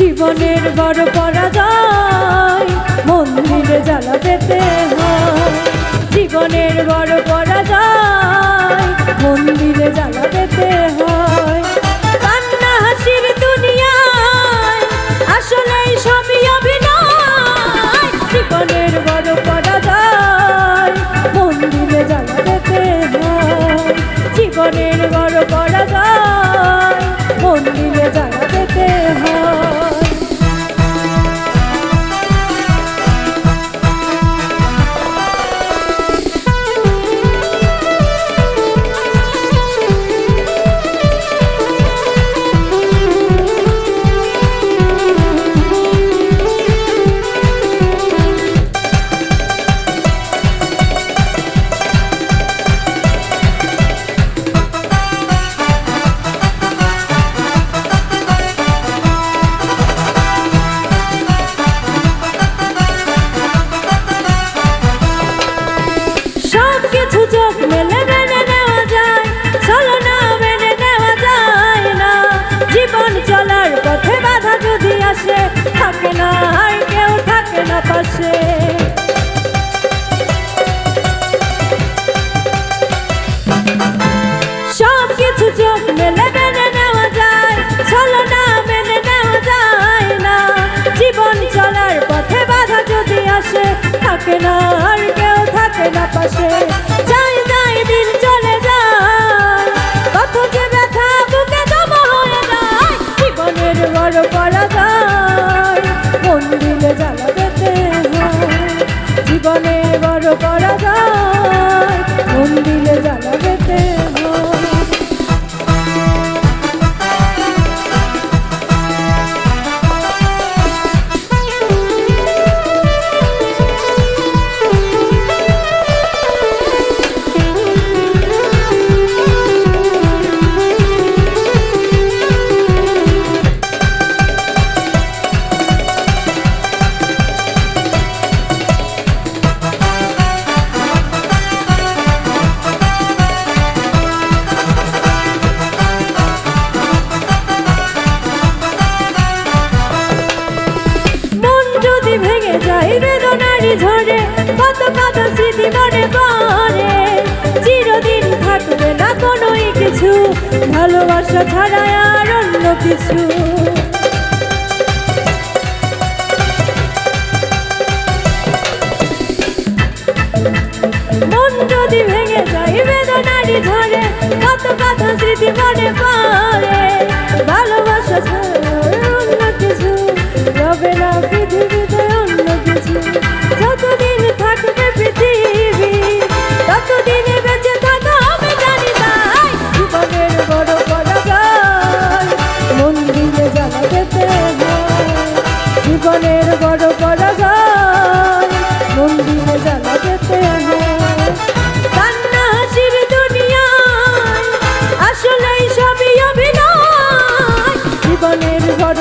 জীবনের বড় পরাজয়, মন্দিরে জ্বালা পেতে হয়। জীবনের বড় পরাজয়, মন্দিরে জ্বালা পেতে হয়। হাসির জীবনের বড় বড় পরাজয়, মন্দিরে জ্বালা থাকে না আর কেউ থাকে না পাশে। যায় বেদনারি ঝরে কত কত স্মৃতি মনে পড়ে। চিরদিন থাকবে না কোনোই কিছু, ভালোবাসা ছাড়া আর অন্য কিছু। মন যদি ভেঙে যায় বেদনারি ঝরে কত কত স্মৃতি মনে পড়ে। ভালোবাসা ছাড়া অন্য কিছু, রবে না জীবনের বড়